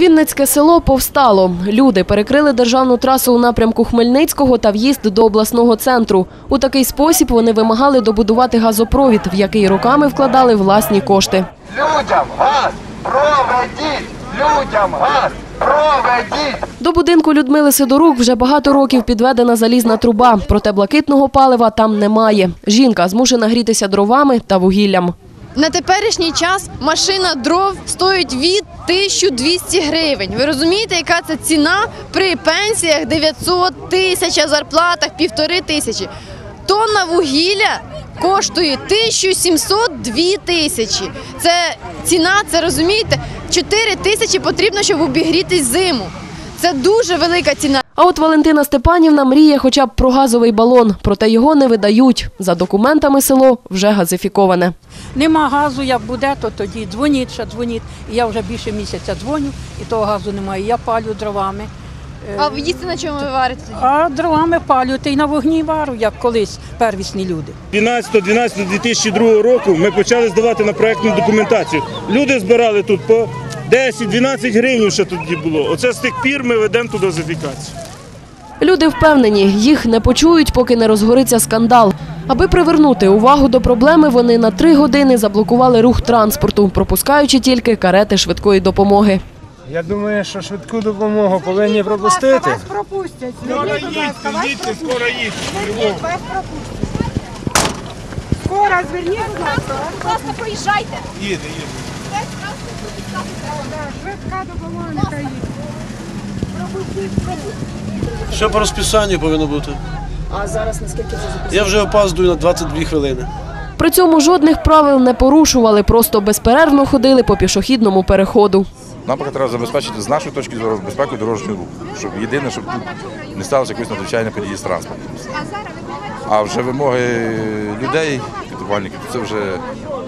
Вінницьке село повстало. Люди перекрили державну трасу у напрямку Хмельницького та в'їзд до обласного центру. У такий спосіб вони вимагали добудувати газопровід, в який роками вкладали власні кошти. Людям газ проведіть! Людям газ проведіть! До будинку Людмили Сидорук вже багато років підведена залізна труба, проте блакитного палива там немає. Жінка змушена грітися дровами та вугіллям. На теперішній час машина дров стоїть від 1200 гривень. Ви розумієте, яка це ціна при пенсіях 900 тисяч, зарплатах півтори тисячі. Тонна вугілля коштує 1702 тисячі. Це ціна, це розумієте, 4 тисячі потрібно, щоб обігрітись зиму. Це дуже велика ціна. А от Валентина Степанівна мріє хоча б про газовий балон, проте його не видають. За документами село вже газифіковане. Нема газу, як буде, то тоді дзвоніть, ще дзвоніть. І я вже більше місяця дзвоню, і того газу немає. Я палю дровами. А ви їсти на чому ви варите? А дровами палю, та й на вогні вару, як колись первісні люди. 12-12-2002 року ми почали здавати на проектну документацію. Люди збирали тут по 10-12 гривень, що тоді було. Оце з тих пір ми ведемо ту дозифікацію. Люди впевнені, їх не почують, поки не розгориться скандал. Аби привернути увагу до проблеми, вони на три години заблокували рух транспорту, пропускаючи тільки карети швидкої допомоги. Я думаю, що швидку допомогу повинні пропустити. пропустять. Скоро їдьте, їдьте, скоро їдьте. Вас пропустять. Скоро зверніть, будь ласка. Будь ласка, проїжджайте. Їде, їде. Швидка допомога нехай їде. По розписанню повинно бути. А зараз наскільки це записано? Я вже опаздую на 22 хвилини. При цьому жодних правил не порушували, просто безперервно ходили по пішохідному переходу. Нам поки треба забезпечити з нашої точки зору безпеку дорожнього руху. Щоб єдине, щоб тут не сталося якоїсь надзвичайної події з транспортом. А вже вимоги людей, підтримальників, це вже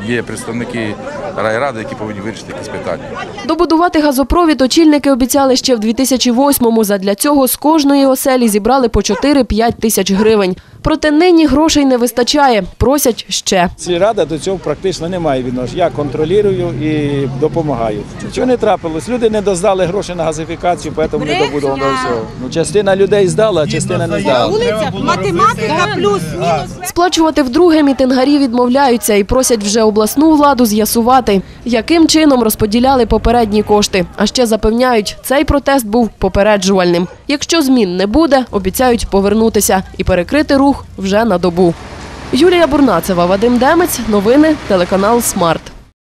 є представники райради, які повинні вирішити якісь питання. Добудувати газопровід очільники обіцяли ще в 2008-му. Задля цього з кожної оселі зібрали по 4-5 тисяч гривень. Проте нині грошей не вистачає, просять ще. Сільрада до цього практично не має відношення. Я контролюю і допомагаю. Нічого не трапилось. Люди не доздали гроші на газифікацію, тому не добудовано всього. Ну, частина людей здала, а частина не здала. Вулиця, математика плюс-мінус. Сплачувати вдруге мітингарі відмовляються і просять вже обласну владу з'ясувати, яким чином розподіляли попередні кошти. А ще запевняють, цей протест був попереджувальним. Якщо змін не буде, обіцяють повернутися і перекрити рух вже на добу. Юлія Бурнацева, Вадим Демець, новини, телеканал Смарт.